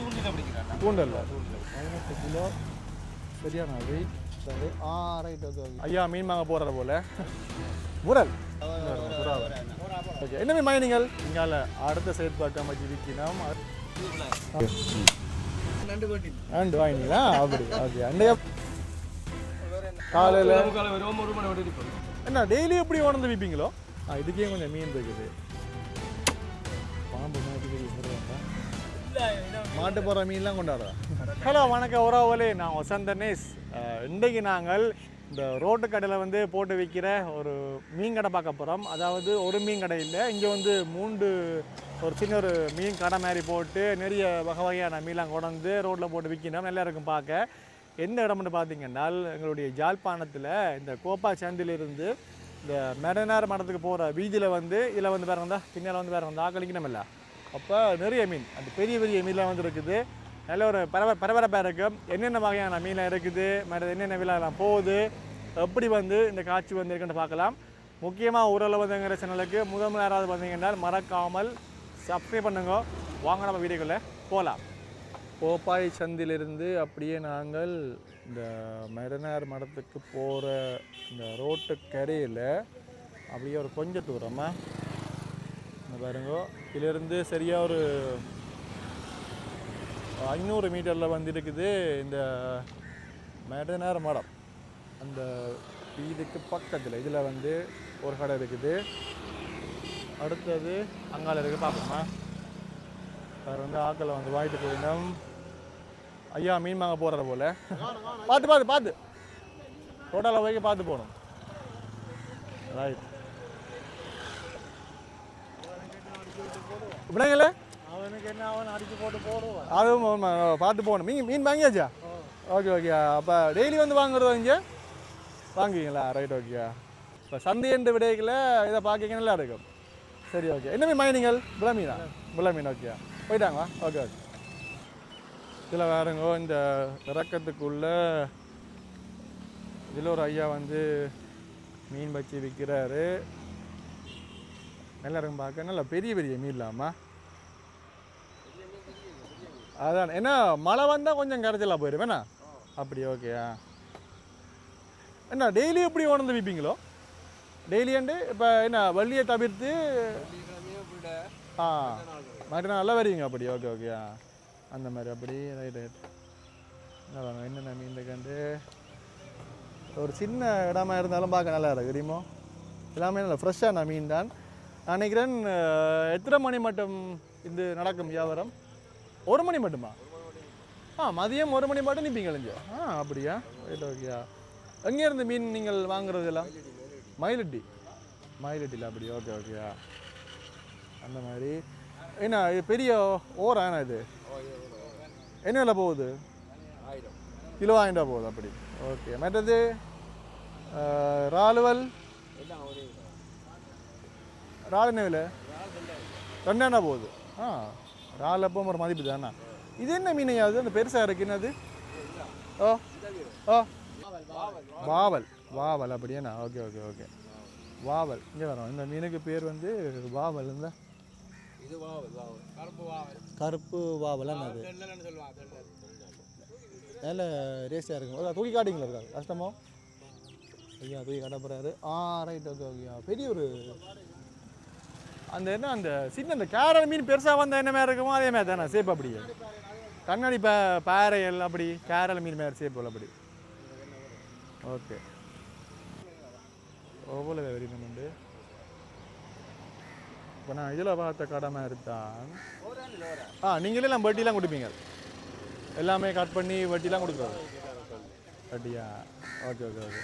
தூண்டில பதினெட்டு கிலோ. சரியான வெயிட். சரி ஆ ரைட் ஓகே ஐயா மீன் வாங்க போகிற போல. முரல் ஓகே என்ன மீன் நீங்கள்? இங்கால அடுத்த செயற்பாக்கம் வச்சு விற்கணும் நண்டு வாங்கினீங்களா? அப்படி ஓகே அண்டைய? காலையில்? என்ன டெய்லி எப்படி உணர்ந்து விற்பீங்களோ ஆ இதுக்கே கொஞ்சம் மீன் இருக்குது. பாம்பு மாதிரி மாட்டு போகிற மீன்லாம் கொண்டாடுறோம் ஹலோ வணக்கம். உறவுகளே நான் வசந்தனேஸ் இன்றைக்கு நாங்கள் இந்த ரோட்டு கடையில் வந்து போட்டு விற்கிற ஒரு மீன் கடை பார்க்க போகிறோம் அதாவது ஒரு மீன் கடை இல்லை இங்கே வந்து மூன்று ஒரு சின்ன ஒரு மீன் கடை மாதிரி போட்டு நிறைய வகை வகையான மீன்லாம் கொண்டு ரோட்டில் போட்டு விற்கணும் நல்லா இருக்கும் பார்க்க. எந்த இடம்னு பார்த்தீங்கன்னா எங்களுடைய ஜாழ்ப்பாணத்தில் இந்த கோப்பா சந்திலிருந்து இந்த மெடனார் மடத்துக்கு போகிற வீதியில் வந்து இதில் வந்து வேறு வந்தால் பின்னால் வந்து வேறு வந்தால் கழிக்கணும் இல்லை? அப்போ நிறைய மீன். அந்த பெரிய பெரிய மீன்லாம் வந்து இருக்குது நல்ல ஒரு பரவ பரபரப்பாக இருக்கும் என்னென்ன வகையான மீன்லாம் இருக்குது? மற்ற என்னென்ன விழாலாம் போகுது? எப்படி வந்து இந்த காட்சி வந்து இருக்குன்னு பார்க்கலாம். முக்கியமாக ஊரில் வந்துங்கிற சேனலுக்கு முதல் யாராவது வந்தீங்கன்னா மறக்காமல் சப்ஸ்கிரைப் பண்ணுங்க. வாங்க நம்ம வீடியோக்குள்ளே போகலாம் போப்பாய் சந்திலிருந்து அப்படியே நாங்கள் இந்த மெரனார் மடத்துக்கு போகிற இந்த ரோட்டு கரையில் அப்படியே ஒரு கொஞ்சம் தூரமாக இந்த பாருங்க. இதிலிருந்து சரியாக ஒரு ஐநூறு மீட்டரில் வந்து இருக்குது இந்த மெடனார் மடம். அந்த வீதுக்கு பக்கத்தில் இதில் வந்து ஒரு கடை இருக்குது. அடுத்தது அங்கால இருக்குது பார்ப்போமா. அவர் வந்து ஆக்களை வந்து வாங்கிட்டு போயிடும் ஐயா மீன் வாங்க போகிற போல். பார்த்து பார்த்து பார்த்து. டோட்டலாக போய் பார்த்து போகணும். ரைட் இப்படிங்களே அவனுக்கு என்ன அவன் அடிச்சு போட்டு போடுவான் அதுவும் பார்த்து போகணும் மீன் மீன் வாங்கியாச்சா? Okay okay. அப்போ டெய்லி வந்து வாங்குறது இங்கே? வாங்குவீங்களா? ரைட் ஓகேயா இப்போ சந்தையண்டு விடைகளை இதை பார்க்க நல்லா இருக்கும். சரி ஓகே என்ன மீன் நீங்கள் புல மீனா? புல மீன். ஓகே போயிட்டாங்களா? ஓகே ஓகே இதில் வேறுங்கோ இந்த இறக்கத்துக்குள்ள இதில் ஒரு ஐயா வந்து மீன் வச்சு விற்கிறாரு நல்லா இருக்கும் பார்க்க. நல்லா பெரிய பெரிய மீன் இல்லாமா அதான் என்ன மழை வந்தால் கொஞ்சம் கரைச்சலாக போயிடுவேண்ணா அப்படி ஓகேயா என்ன டெய்லி எப்படி உணர்ந்து விற்பீங்களோ டெய்லி அண்டு இப்போ என்ன வள்ளியை தவிர்த்து ஆ மற்ற நல்லா வருவீங்க அப்படி ஓகே ஓகேயா அந்த மாதிரி அப்படி ரைட் ரைட் என்னென்ன மீன் கண்டு ஒரு சின்ன இடமா இருந்தாலும் பார்க்க நல்லா இருக்கு தெரியுமோ? எல்லாமே நல்லா ஃப்ரெஷ்ஷான மீன் தான். நான் நினைக்கிறேன் எத்தனை மணி மட்டும் இது நடக்கும் வியாபாரம்? ஒரு மணி மட்டுமா? ஆ மதியம் ஒரு மணி மட்டும் நிற்பீங்க இங்கே ஆ அப்படியா? ரைட் ஓகேயா எங்கேருந்து மீன் நீங்கள் வாங்குறது எல்லாம்? மயிலட்டி. மயிலட்டியில் அப்படி ஓகே ஓகேயா அந்த மாதிரி. என்ன இது பெரிய ஓரா என்ன இது? என்ன விலை போகுது? கிலோ ஆயிரம் ரூபா போகுது அப்படி. ஓகே. மற்றது ராலுவல் என்ன விலை ரெண்டாண்டா போகுது. ஆ இறால் அப்போ ஒரு மதிப்பு தானே? இது என்ன மீனையா அது? அந்த பெருசாக இருக்கு என்னது? ஓ ஓ. வாவல் வாவல் அப்படியாண்ணா? Okay okay okay. வாவல் இங்கே வரோம். இந்த மீனுக்கு பேர் வந்து வாவல் இந்த? இது வாவல் வாவல். கருப்பு வாவல். அது? நல்ல ரேஸாக இருக்கும் தூக்கி காட்டிங்களா இருக்கா கஷ்டமோ? ஐயா தூக்கி காட்ட போகிறாரு ஆ ரைட் ஓகே ஓகேயா பெரிய ஒரு அந்த என்ன அந்த சின்ன அந்த கேரல் மீன் பெருசாக வந்தால் என்ன மாதிரி இருக்குமோ அதே மாதிரி தானே சேப் அப்படியே கண்ணாடி பே பாறைகள் அப்படி கேரள மீன் மாதிரி சேப் அப்படி. ஓகே ஒவ்வொரு வெறினம் உண்டு? இப்போ நான் இதில் பார்த்த கடை மாதிரி தான். ஆ நீங்களே எல்லாம் வட்டிலாம் கொடுப்பீங்க. எல்லாமே கட் பண்ணி வட்டிலாம் கொடுக்குறாரு வட்டியா? ஓகே ஓகே ஓகே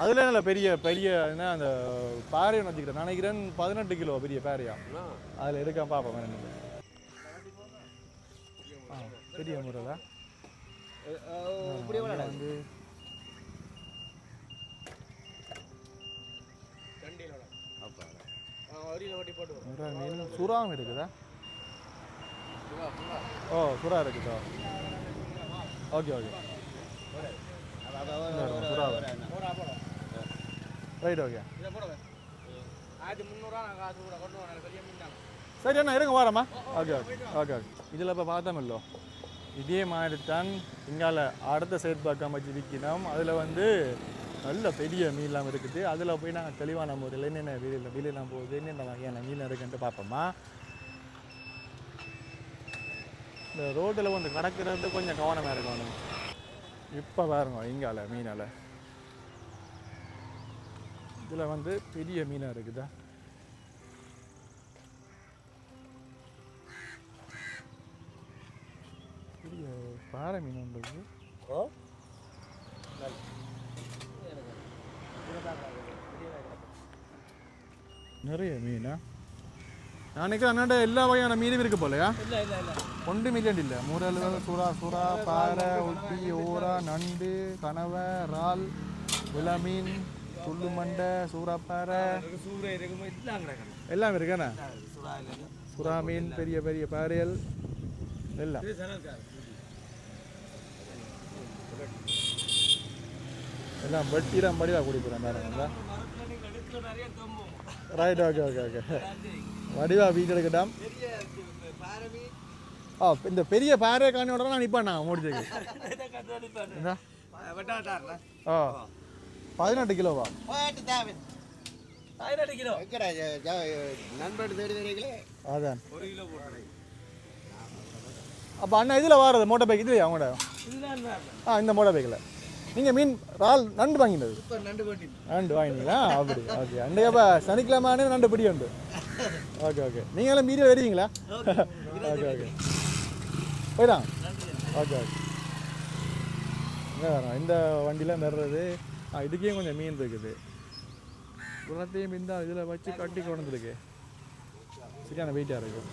அதில் நல்ல பெரிய பெரிய என்ன அந்த பாறை ஒன்று வச்சுக்கிறேன் நினைக்கிறேன் பதினெட்டு கிலோ பெரிய பாறையா? அதில் எடுக்க பார்ப்போம் ஆ பெரிய முறையில் வந்து மீன் சுறாவும் இருக்குதா? ஓ சுறா இருக்குதா? Okay okay. சுறா. ரைட் ஓகே சரி அண்ணா இருங்க வரமா ஓகே ஓகே ஓகே ஓகே. இதில் இப்போ பார்த்தோமில்லோ இதே மாதிரி தான் இங்கால அடுத்த சைட் பக்கம் வச்சு விற்கணும் அதில் வந்து நல்ல பெரிய மீன்லாம் இருக்குது. அதில் போய் நாங்கள் தெளிவான முறையில் என்னென்ன வெளியில் வெளியெல்லாம் போகுது என்னென்ன வகையான மீன் இருக்குன்ட்டு பார்ப்போமா இந்த ரோட்டில் வந்து கடக்கிறது கொஞ்சம் கவனமாக இருக்கணும். இப்போ பாருங்க இங்கால மீனால இதில் வந்து பெரிய மீனாக இருக்குதா. பெரிய பாறை மீன் ஓ? நிறைய மீனா? நான் நினைக்கிறேன் அண்ணாண்ட எல்லா வகையான மீனும் இருக்கு போலையா? ஒன்று மில்லியன் இல்லை. முரல் சுறா சுறா பாறை உட்டி ஓரா நண்டு கனவை இறால் விளமீன் துள்ளு மண்டை சூறாப்பாறை எல்லாம் இருக்கானே சுறா மீன் பெரிய பெரிய பாறைகள் எல்லாம். எல்லாம் வெட்டிடம் படிவாக குடிக்கிறேன் தொம்பும் ரைட் ஓகே ஓகே ஓகே வடிவா வீட்டு எடுக்கட்டாம். ஆ இந்த பெரிய பாறை காணியோட நான் நிற்பேன் நான் வெட்டாட்டார்ல ஆ. பதினெட்டு கிலோவா? பதினெட்டு கிலோ. நண்பர் தேடி வரீங்களே அதான். ஒரு கிலோ போட்டு அப்போ அண்ணா இதில் வாரது மோட்டர் பைக் இதுலையா அவங்களோட இல்லை ஆ இந்த மோட்டர் பைக்கில் நீங்கள் மீன் இறால் நண்டு வாங்கினது? நண்டு வாங்கினீங்களா? அப்படி ஓகே அண்டைய அப்போ சனிக்கிழமை நண்டு பிடி உண்டு. ஓகே ஓகே நீங்களும் மீறி வருவீங்களா ஓகே. ஓகே போயிடாங்க ஓகே ஓகே இந்த வண்டியில் ஆ இதுக்கே கொஞ்சம் மீன் இருக்குது குளத்தையும் இந்த இதில் வச்சு கட்டி கொண்டு வந்துருக்கு சரியான வெயிட்டாக செய்யறது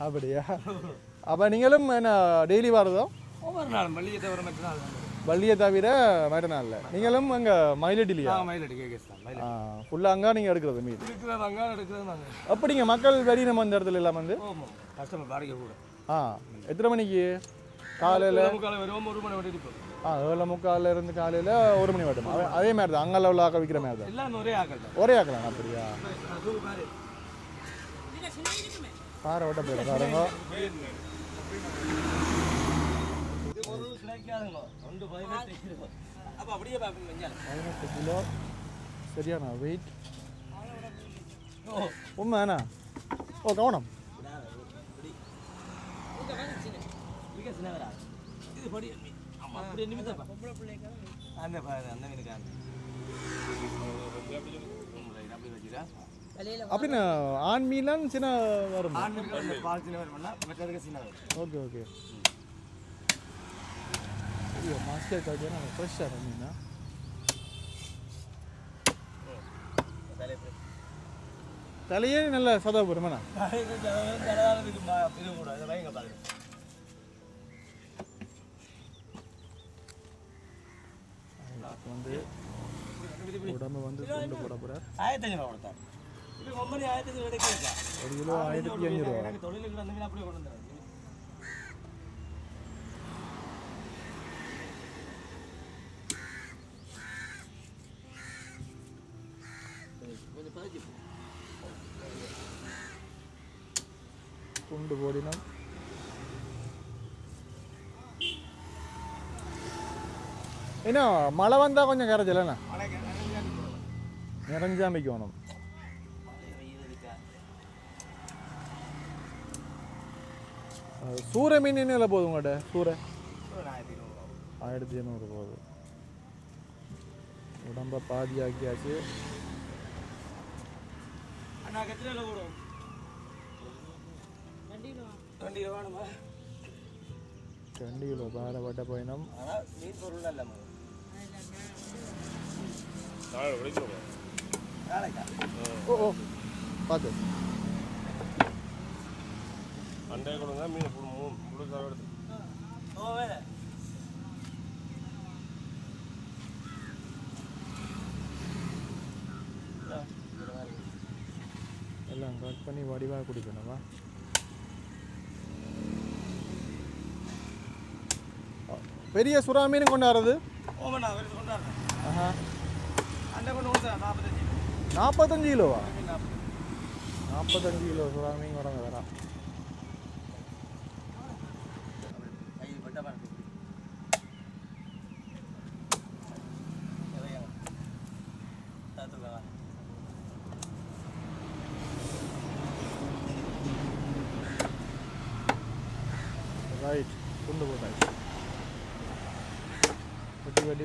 அப்படியா அப்போ நீங்களும் என்ன டெய்லி வரதோ ஒவ்வொரு நாள் மல்லிகை தவிர மற்ற நாள் வள்ளியை தவிர மறு நாளில் நீங்களும் அங்கே மயிலட்டிலையா மயில் அடி கேட்கலாம் மயில் ஃபுல்லாக அங்கே நீங்கள் எடுக்கிறது மீன் அப்படிங்க மக்கள் வெளி நம்ம இந்த இடத்துல எல்லாம் வந்து கஸ்டமர் பாதிக்க கூட ஆ எத்தனை மணிக்கு காலையில் ஒரு மணி ஆ ஏழு முக்கால்ல இருந்து காலையில் ஒரு மணி வட்டும் அதே- மாதிரி தான் அங்கே உள்ள ஆக்க விற்கிற மாதிரி தான் ஒரே ஆக்கள் தான். ஒரே ஆக்கலாம் அப்படியா? பாறை ஓட்ட போயிடும் பாருங்க. பதினெட்டு கிலோ. சரியாண்ணா வெயிட் உண்மை அண்ணா ஓ கவனம். இது அப்படி நிமித்தம் அந்த பாரு அந்த வச்சுக்கா அப்படின்னு ஆண் மீன்லாம் சின்ன வரும் பால் சின்னவர் பண்ணால் மற்றதுக்கு சின்னவர் ஓகே ஓகே ஐயோ மாஸ்டர் நம்ம ஃப்ரெஷ்ஷாக மீனா தலையே நல்ல சதா போருமாண்ணா இது கூட இதை வைங்க பாருங்க வந்து உடம்பு வந்து கொண்டு போட போகிறார் ஆயிரத்தி அஞ்சூறு கொடுத்தார். இது ஒன்பது ஆயிரத்தி அஞ்சூறு கிடைக்கிறதா ஒரு கிலோ ஆயிரத்தி அஞ்சூறுவா எனக்கு தொழிலுக்கு மீன் அப்படியே கொண்டு பதச்சி குண்டு போடினம் என்ன மழை வந்தால் கொஞ்சம் கரைச்சலண்ணா நிறைஞ்சா வைக்கணும் அஹ் சூறை மீன் என்ன விலை போகுது உங்கள்கிட்ட சூறை ஆயிரத்தி ஐநூறு போகுது உடம்ப பாதி ஆக்கியாச்சு அண்ணா கத்திரில ரெண்டு கிலோ பாரப்பட்ட பயணம் மீன் பொருள் இல்லை ஓ ஓ பார்த்து அண்டே கொடுங்க மீன் முழு முழு தடவை எடுத்து எல்லாம் கட் பண்ணி வடிவாக குடிக்கணுமா? பெரிய சுறா மீன் கொண்டாடுறது? நாற்பத்தஞ்சு கிலோவா? நாற்பது. நாற்பத்தஞ்சு கிலோ சுறா மீன் வரங்க வரா கை பட்ட பாருங்க தாத்துக்கா ரைட் துண்டு போட்டாச்சு வெட்டி வெட்டி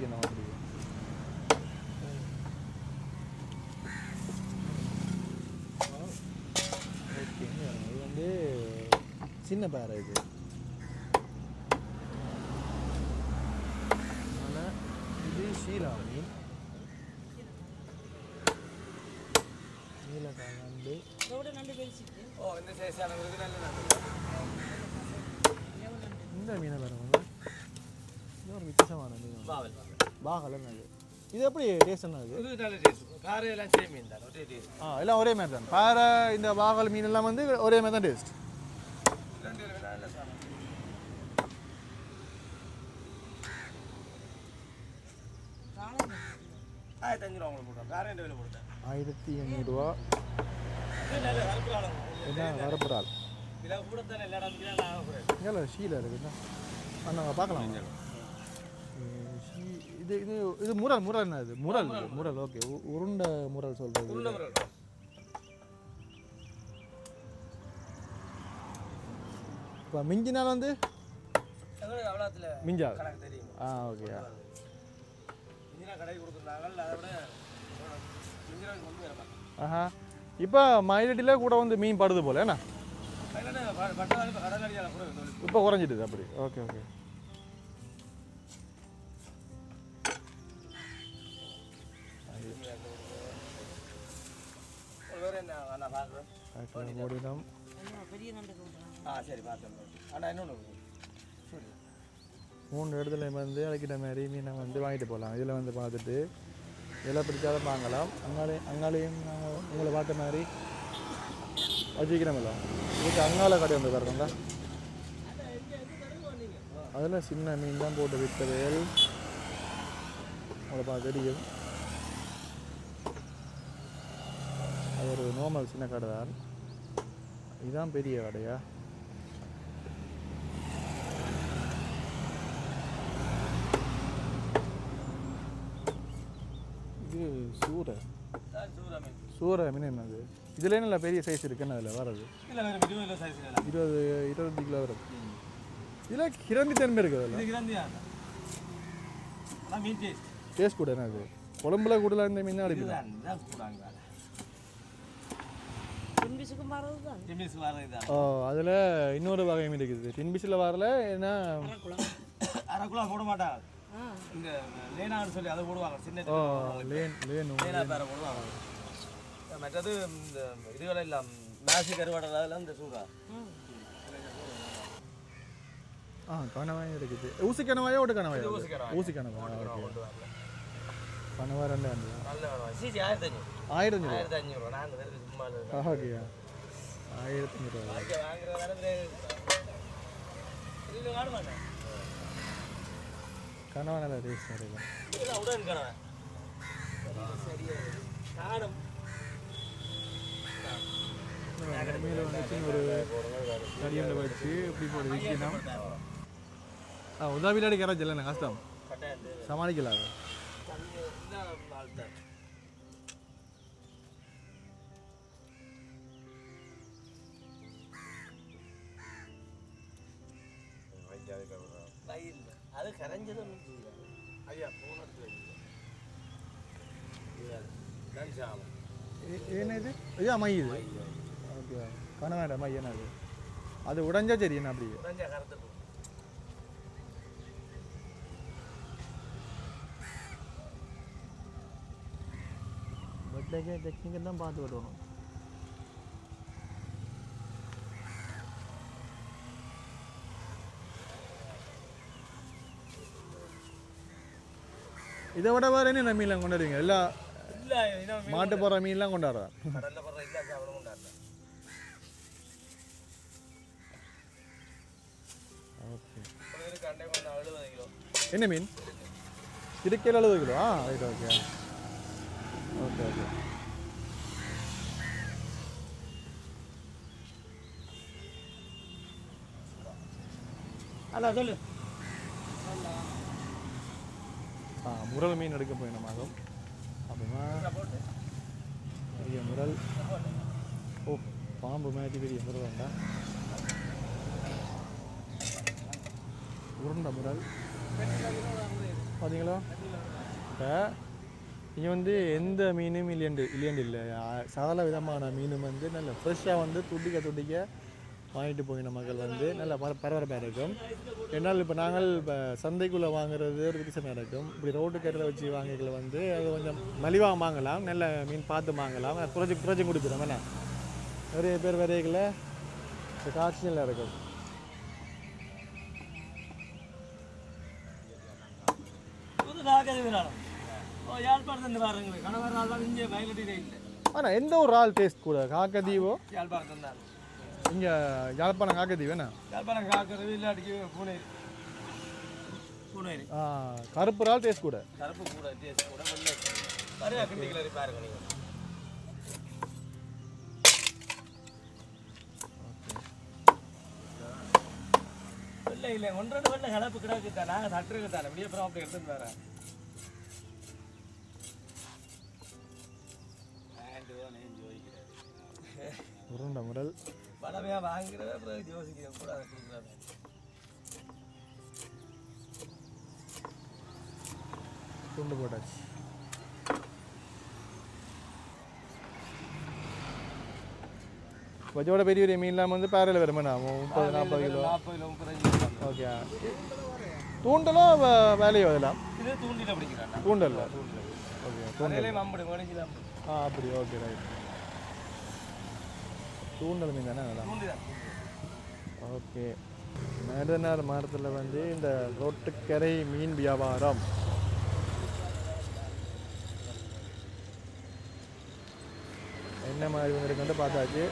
பொடிமா வைக்கணும் அப்படி ஓகே இது வந்து சின்ன பேரை இது? அதனால் இது ஷீலா மீன். நீலக்காய் வந்து ஓ இந்த மீனை பாருங்க வித்தியாசமான மீன் பாவல் பாகல நல்லது இது? எப்படி டேஸ்ட் என்ன இது? நல்ல டேஸ்ட் காரை எல்லாம் சேம் மீன் தான் ஒரே டேஸ்ட் ஆ எல்லாம் ஒரே மாதிரி தான். பாறை இந்த பாகல் மீன் எல்லாம் வந்து ஒரே மாதிரி தான் டேஸ்ட் ரெண்டு பேரும் நல்ல சாதம் ஆயிரத்தி அஞ்சு ரூபா உங்களுக்கு காரை ரெண்டு வேலை போட்டேன் ஆயிரத்தி எண்ணூறுரூவா என்ன வரப்புறால் இதில் கூட தானே எல்லா இடத்துலையும் நான் இருக்குண்ணா பார்க்கலாம். இது இது இது முரல் முரல் என்ன இது முரல் முரல். ஓகே. உருண்டை முரல் சொல்கிறது உருண்டை முறை இப்போ மிஞ்சினால் வந்து? மிஞ்சா ஆ ஓகே. ஆஹா. இப்போ மயிலட்டியில் கூட வந்து மீன் படுது போல என்ன? இப்போ குறைஞ்சிடுது அப்படி. Okay okay. ஓடினோம் ஆ சரி சரி மூணு இடத்துல வந்து அழைக்கிற மாதிரி மீனை வந்து வாங்கிட்டு போகலாம். இதில் வந்து பார்த்துட்டு இதில் பிடிச்சாலும் வாங்கலாம் அங்காலே அங்காலையும் நாங்கள் உங்களை பார்த்த மாதிரி வச்சுக்கிறோம்ல இதுக்கு அங்கால கடை வந்து பாருங்க அதில் சின்ன மீன் தான் போட்டு விற்கிறது உங்களை பார்த்து தெரியும். அது ஒரு நார்மல் சின்ன கடை தான். இதுதான் பெரிய கடையா? இது சூறை. சூறா மீன் என்னது? இதுல நல்ல பெரிய சைஸ் இருக்குன்னு அதில் வரது இருபது இருபது கிலோ வருது இதில் கிரந்தி தன்மை இருக்குது அதில். டேஸ்ட் கூட என்னது? குழம்புல கூட இந்த மீன் தான் அடிப்பது இதுதான் இதுதான் சூடாங்க பின்பிசுக்கும் வரதுதான் டிமிஸ் வர இதுதான் ஓ அதில் இன்னொரு வகை மீன் இருக்குது டின்பிஸில் வரல ஏன்னா அரை கிலோ போட மாட்டாங்க இந்த லேனான்னு சொல்லி அதை போடுவாங்க சின்ன ஓ லேன் லேன் லேனா பேரை போடுவாங்க. மற்றது இந்த இதுகள் எல்லாம் நாசி கருவாடை அதெல்லாம் இந்த சூடா ஆ கணவாய் இருக்குது. ஊசி கணவாயா ஓட்டு கணவாயா? ஊசி கணவாய். ஊசி கணவாய் கணவாய் ரெண்டு சிசி ஆயிரத்தி அஞ்சூறு ஆயிரத்தி அஞ்சூறு ஆயிரத்தி அஞ்சூறு நாங்கள் வெறும் சும்மா. ஓகேயா ஆயிரத்தி உடன் கணவன் சரியா காணும் மீன் வந்து சின்ன ஒரு கடியில் வச்சு இப்படி போட்டு விற்கணும் ஆ உதவியில் அடிக்கிற இல்லை கஷ்டம். சமாளிக்கலாம் கரைஞ்சது ஒன்றும் செய்யல ஐயா போன தான் சாமம் என்ன இது ஐயா மை இது. ஓகே கணவாட மை என்ன அது உடைஞ்சா சரி என்ன அப்படி குறைஞ்ச கருத்து பட்லேக்கே டெக்னிக்கை தான் பார்த்து விடணும். இதை விட வேறு என்ன மீன்லாம் கொண்டாடுவீங்க? எல்லா மாட்டு போகிற மீன்லாம் கொண்டாடுறேன் என்ன மீன்? இருக்கையில் எழுபது கிலோ ஆ right okay okay okay hello சொல்லு. முரல் மீன் எடுக்க போயினமாகும் அப்படின்னா பெரிய முரல். ஓ பாம்பு மாதிரி பெரிய முரல் வேண்டாம் உருண்டை முரல். பார்த்தீங்களா இப்போ இங்கே வந்து எந்த மீனும் இல்லையண்டு இல்லையண்டு இல்லை. சகல விதமான மீனும் வந்து நல்ல ஃப்ரெஷ்ஷாக வந்து துடிக்க துடிக்க வாங்கிட்டு போயின மக்கள் வந்து நல்ல பர பரபரப்பாக இருக்கும். என்னால் இப்போ நாங்கள் இப்போ சந்தைக்குள்ளே வாங்குறது ஒரு வித்தியாசமாக இருக்கும். இப்படி ரோட்டு கடையில் வச்சு வாங்கிக்கல வந்து அது கொஞ்சம் மலிவாக வாங்கலாம் நல்ல மீன் பார்த்து வாங்கலாம். குறைச்சி குறைச்சி கொடுத்துரும் என்ன? நிறைய பேர் வரைகளை காய்ச்சல் இருக்கும். ஆனால் எந்த ஒரு ஆள் டேஸ்ட் கூட. காக்கதீவோ யாழ்ப்பாணம் தான். இங்கே யாழ்ப்பாணம் காக்கதீவு என்ன யாழ்ப்பாணம் காக்கிறது இல்லாட்டிக்கு பூனேரி. பூனேரி. ஆ, கருப்பு இறால் டேஸ்ட் கூட. கருப்பு கூட டேஸ்ட் கூட வெள்ளை நிறையா கிண்டிக்கலரி பாருங்க நீங்கள் வெள்ளை இல்லை ஒன்றரை வெள்ளை கலப்பு கிடக்கு தான் நாங்கள் சட்டுருக்கு தானே. அப்படியே அப்புறம் அப்படி எடுத்துட்டு வரேன். உருண்டை முரல். பழமையாக வாங்குறத அப்புறம் யோசிக்கிற கூட அதை கொடுக்குறாங்க துண்டு போட்டாச்சு கொஞ்சோட பெரிய பெரிய மீன்லாம் வந்து பேரில் வருமாண்ணா முப்பது நாற்பது கிலோ நாற்பது கிலோ முப்பது கிலோ ஓகே தூண்டலும் வேலையோ அதெல்லாம் இது தூண்டில பிடிக்கிறாங்க தூண்டல் ஓகே தான் ஆ அப்படி ஓகே ரைட் தூண்டல் மீன் தானே அதெல்லாம்? ஓகே. மேடனார் மரத்தில் வந்து இந்த ரொட்டுக்கரை மீன் வியாபாரம். என்ன மாதிரி வந்துருக்குன்னு பார்த்தாச்சு.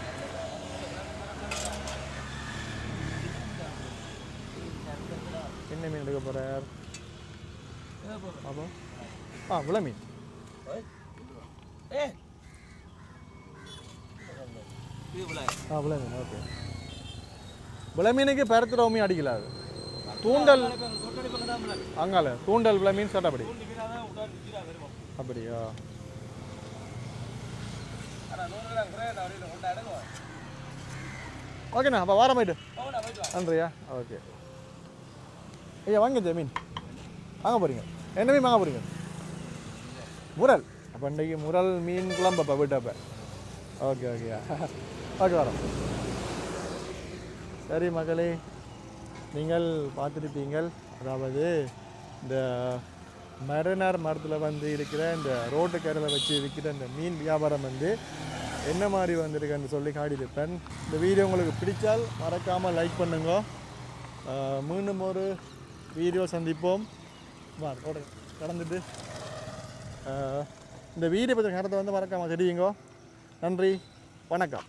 என்ன மீன் எடுக்க போகிறார் அப்போ ஆ விள மீன் ஏ ஆ விள மீன் ஓகே விலை மீனுக்கு பரத்து அடிக்கல அது. தூண்டல் அங்கால தூண்டல் விள மீன் சட்டப்படி அப்படியா? ஓகேண்ணா அப்போ வாரம் போயிட்டு. நன்றியா? ஓகே ஐயா வாங்க மீன். வாங்க போகிறீங்க என்ன மீன் வாங்க போகிறீங்க முரல் அப்போ இன்றைக்கு முரல் மீன் குழம்பு அப்போ ஓகே ஓகேயா ஓகே வரோம். சரி மகளே நீங்கள் பார்த்துருப்பீங்கள் அதாவது இந்த மரனார் மரத்தில் வந்து இருக்கிற இந்த ரோட்டு கரையில் வச்சு விற்கிற இந்த மீன் வியாபாரம் வந்து என்ன மாதிரி வந்திருக்குன்னு சொல்லி காட்டியிருப்பேன். இந்த வீடியோ உங்களுக்கு பிடித்தால் மறக்காமல் லைக் பண்ணுங்க. மீண்டும் ஒரு வீடியோ சந்திப்போம். வா கடந்துட்டு. இந்த வீடியோ பற்றி கருத்தை வந்து மறக்காமல் தெரியுங்க நன்றி வணக்கம்.